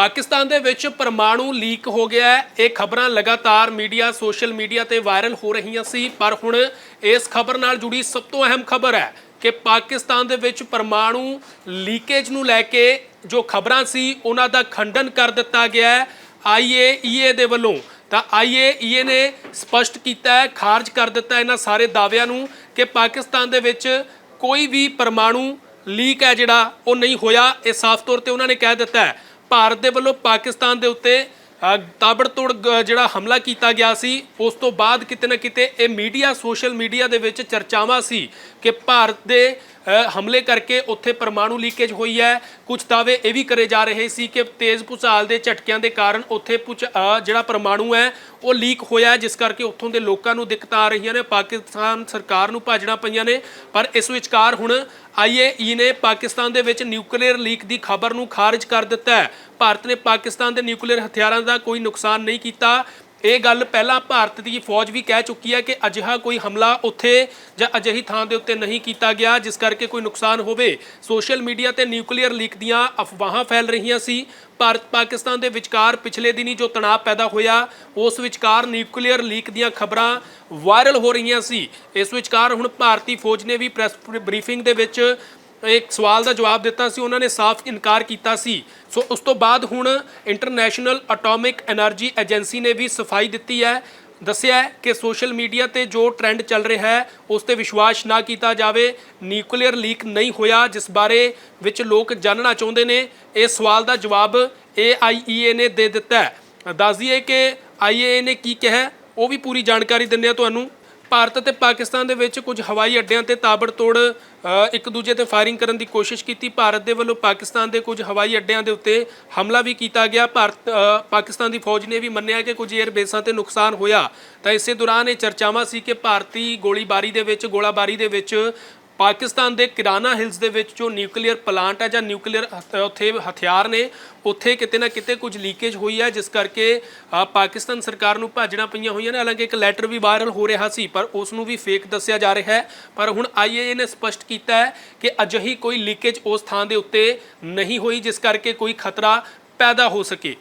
ਪਾਕਿਸਤਾਨ ਦੇ ਵਿੱਚ ਪਰਮਾਣੂ ਲੀਕ ਹੋ ਗਿਆ ਹੈ। ਇਹ ਖਬਰਾਂ ਲਗਾਤਾਰ ਮੀਡੀਆ, ਸੋਸ਼ਲ ਮੀਡੀਆ ਤੇ ਵਾਇਰਲ ਹੋ ਰਹੀਆਂ ਸੀ। ਪਰ ਹੁਣ ਇਸ ਖਬਰ ਨਾਲ ਜੁੜੀ ਸਭ ਤੋਂ ਅਹਿਮ ਖਬਰ ਹੈ ਕਿ ਪਾਕਿਸਤਾਨ ਦੇ ਵਿੱਚ ਪਰਮਾਣੂ ਲੀਕੇਜ ਨੂੰ ਲੈ ਕੇ ਜੋ ਖਬਰਾਂ ਸੀ, ਉਹਨਾਂ ਦਾ ਖੰਡਨ ਕਰ ਦਿੱਤਾ ਗਿਆ ਹੈ ਆਈਏਈਏ ਦੇ ਵੱਲੋਂ। ਤਾਂ ਆਈਏਈਏ ਨੇ ਸਪਸ਼ਟ ਕੀਤਾ ਹੈ, ਖਾਰਜ ਕਰ ਦਿੱਤਾ ਇਹਨਾਂ ਸਾਰੇ ਦਾਅਵਿਆਂ ਨੂੰ ਕਿ ਪਾਕਿਸਤਾਨ ਦੇ ਵਿੱਚ ਕੋਈ ਵੀ ਪਰਮਾਣੂ ਲੀਕ ਹੈ ਜਿਹੜਾ, ਉਹ ਨਹੀਂ ਹੋਇਆ। ਇਹ ਸਾਫ਼ ਤੌਰ ਤੇ ਉਹਨਾਂ ਨੇ ਕਹਿ ਦਿੱਤਾ ਹੈ। ਭਾਰਤ ਦੇ ਵੱਲੋਂ ਪਾਕਿਸਤਾਨ ਦੇ ਉੱਤੇ ਅ, ਤਾਬੜਤੋੜ ਜਿਹੜਾ ਹਮਲਾ ਕੀਤਾ ਗਿਆ ਸੀ ਉਸ ਤੋਂ ਬਾਅਦ ਕਿਤੇ ਨਾ ਕਿਤੇ ਇਹ ਮੀਡੀਆ ਸੋਸ਼ਲ ਮੀਡੀਆ ਦੇ ਵਿੱਚ ਚਰਚਾਵਾਂ ਸੀ ਕਿ ਭਾਰਤ ਦੇ ਹਮਲੇ ਕਰਕੇ ਉੱਥੇ ਪਰਮਾਣੂ ਲੀਕੇਜ ਹੋਈ ਹੈ। ਕੁਝ ਦਾਅਵੇ ਇਹ ਵੀ ਕਰੇ ਜਾ ਰਹੇ ਸੀ ਕਿ ਤੇਜ਼ ਭੂਚਾਲ ਦੇ ਝਟਕਿਆਂ ਦੇ ਕਾਰਨ ਉੱਥੇ ਪੁਚ ਜਿਹੜਾ ਪਰਮਾਣੂ ਹੈ, ਉਹ ਲੀਕ ਹੋਇਆ ਜਿਸ ਕਰਕੇ ਉੱਥੋਂ ਦੇ ਲੋਕਾਂ ਨੂੰ ਦਿੱਕਤਾਂ ਆ ਰਹੀਆਂ ਨੇ। ਪਾਕਿਸਤਾਨ ਸਰਕਾਰ ਨੂੰ ਭਾਜਣਾ ਪਈਆਂ ਨੇ। ਪਰ ਇਸ ਵਿਚਕਾਰ ਹੁਣ ਆਈਏਈ ਨੇ ਪਾਕਿਸਤਾਨ ਦੇ ਵਿੱਚ ਨਿਊਕਲੀਅਰ ਲੀਕ ਦੀ ਖਬਰ ਨੂੰ ਖਾਰਜ ਕਰ ਦਿੱਤਾ ਹੈ। ਭਾਰਤ ਨੇ ਪਾਕਿਸਤਾਨ ਦੇ ਨਿਊਕਲੀਅਰ ਹਥਿਆਰਾਂ ਦਾ ਕੋਈ ਨੁਕਸਾਨ ਨਹੀਂ ਕੀਤਾ। ਇਹ ਗੱਲ ਪਹਿਲਾਂ ਭਾਰਤ ਦੀ ਫੌਜ ਵੀ ਕਹਿ ਚੁੱਕੀ ਹੈ ਕਿ ਅਜਿਹਾ ਕੋਈ ਹਮਲਾ ਉੱਥੇ ਜਾਂ ਅਜਿਹੀ ਥਾਂ ਦੇ ਉੱਤੇ ਨਹੀਂ ਕੀਤਾ ਗਿਆ, ਜਿਸ ਕਰਕੇ ਕੋਈ ਨੁਕਸਾਨ ਹੋਵੇ। ਸੋਸ਼ਲ ਮੀਡੀਆ ਤੇ ਨਿਊਕਲੀਅਰ ਲੀਕ ਦੀਆਂ ਅਫਵਾਹਾਂ ਫੈਲ ਰਹੀਆਂ ਸੀ। ਭਾਰਤ ਪਾਕਿਸਤਾਨ ਦੇ ਵਿਚਕਾਰ ਪਿਛਲੇ ਦਿਨੀ ਜੋ ਤਣਾਅ ਪੈਦਾ ਹੋਇਆ, ਉਸ ਵਿਚਕਾਰ ਨਿਊਕਲੀਅਰ ਲੀਕ ਦੀਆਂ ਖਬਰਾਂ ਵਾਇਰਲ ਹੋ ਰਹੀਆਂ ਸੀ। ਇਸ ਵਿਚਕਾਰ ਹੁਣ ਭਾਰਤੀ ਫੌਜ ਨੇ ਵੀ ਪ੍ਰੈਸ ਬਰੀਫਿੰਗ ਦੇ ਵਿੱਚ ਇੱਕ ਸਵਾਲ ਦਾ ਜਵਾਬ ਦਿੱਤਾ ਸੀ, ਉਹਨਾਂ ਨੇ ਸਾਫ਼ ਇਨਕਾਰ ਕੀਤਾ ਸੀ। ਸੋ ਉਸ ਤੋਂ ਬਾਅਦ ਹੁਣ ਇੰਟਰਨੈਸ਼ਨਲ ਐਟੋਮਿਕ એનર્ਜੀ ਏਜੰਸੀ ਨੇ ਵੀ ਸਫ਼ਾਈ ਦਿੱਤੀ ਹੈ। ਦੱਸਿਆ ਕਿ ਸੋਸ਼ਲ ਮੀਡੀਆ ਤੇ ਜੋ ਟ੍ਰੈਂਡ ਚੱਲ ਰਿਹਾ ਹੈ, ਉਸ ਤੇ ਵਿਸ਼ਵਾਸ ਨਾ ਕੀਤਾ ਜਾਵੇ। ਨਿਊਕਲੀਅਰ ਲੀਕ ਨਹੀਂ ਹੋਇਆ, ਜਿਸ ਬਾਰੇ ਵਿੱਚ ਲੋਕ ਜਾਣਨਾ ਚਾਹੁੰਦੇ ਨੇ। ਇਸ ਸਵਾਲ ਦਾ ਜਵਾਬ AIEA ਨੇ ਦੇ ਦਿੱਤਾ ਹੈ। ਦੱਸ ਦਈਏ ਕਿ IAEA ਨੇ ਕੀ ਕਿਹਾ, ਉਹ ਵੀ ਪੂਰੀ ਜਾਣਕਾਰੀ ਦਿੰਦੇ ਆ ਤੁਹਾਨੂੰ। ਭਾਰਤ ਅਤੇ ਪਾਕਿਸਤਾਨ ਦੇ ਵਿੱਚ ਕੁਝ ਹਵਾਈ ਅੱਡਿਆਂ ਤੇ ਤਾਬੜਤੋੜ ਅ, ਇੱਕ ਦੂਜੇ ਤੇ ਫਾਇਰਿੰਗ ਕਰਨ ਦੀ ਕੋਸ਼ਿਸ਼ ਕੀਤੀ। ਭਾਰਤ ਦੇ ਵੱਲੋਂ ਪਾਕਿਸਤਾਨ ਦੇ ਕੁਝ ਹਵਾਈ ਅੱਡਿਆਂ ਦੇ ਉੱਤੇ ਹਮਲਾ ਵੀ ਕੀਤਾ ਗਿਆ। ਭਾਰਤ ਪਾਕਿਸਤਾਨ ਦੀ ਫੌਜ ਨੇ ਵੀ ਮੰਨਿਆ ਕਿ ਕੁਝ 에ਅਰ ਬੇਸਾਂ ਤੇ ਨੁਕਸਾਨ ਹੋਇਆ। ਤਾਂ ਇਸੇ ਦੌਰਾਨ ਇਹ ਚਰਚਾਵਾਂ ਸੀ ਕਿ ਭਾਰਤੀ ਗੋਲੀਬਾਰੀ ਦੇ ਵਿੱਚ ਗੋਲਾਬਾਰੀ ਦੇ ਵਿੱਚ ਪਾਕਿਸਤਾਨ ਦੇ ਕਿਰਾਨਾ ਹਿਲਸ ਦੇ ਵਿੱਚ ਜੋ ਨਿਊਕਲੀਅਰ ਪਲਾਂਟ ਹੈ ਜਾਂ ਨਿਊਕਲੀਅਰ ਹਥ- ਉੱਥੇ ਹਥਿਆਰ ਨੇ, ਉੱਥੇ ਕਿਤੇ ਨਾ ਕਿਤੇ ਕੁਝ ਲੀਕੇਜ ਹੋਈ ਹੈ ਜਿਸ ਕਰਕੇ ਪਾਕਿਸਤਾਨ ਸਰਕਾਰ ਨੂੰ ਭਾਜਣਾ ਪਈਆਂ ਹੋਈਆਂ ਨੇ। ਹਾਲਾਂਕਿ ਇੱਕ ਲੈਟਰ ਵੀ ਵਾਇਰਲ ਹੋ ਰਿਹਾ ਸੀ, ਪਰ ਉਸ ਨੂੰ ਵੀ ਫੇਕ ਦੱਸਿਆ ਜਾ ਰਿਹਾ ਹੈ। ਪਰ ਹੁਣ ਆਈਏਏ ਨੇ ਸਪਸ਼ਟ ਕੀਤਾ ਹੈ ਕਿ ਅਜਿਹੀ ਕੋਈ ਲੀਕੇਜ ਉਸ ਥਾਂ ਦੇ ਉੱਤੇ ਨਹੀਂ ਹੋਈ, ਜਿਸ ਕਰਕੇ ਕੋਈ ਖਤਰਾ ਪੈਦਾ ਹੋ ਸਕੇ।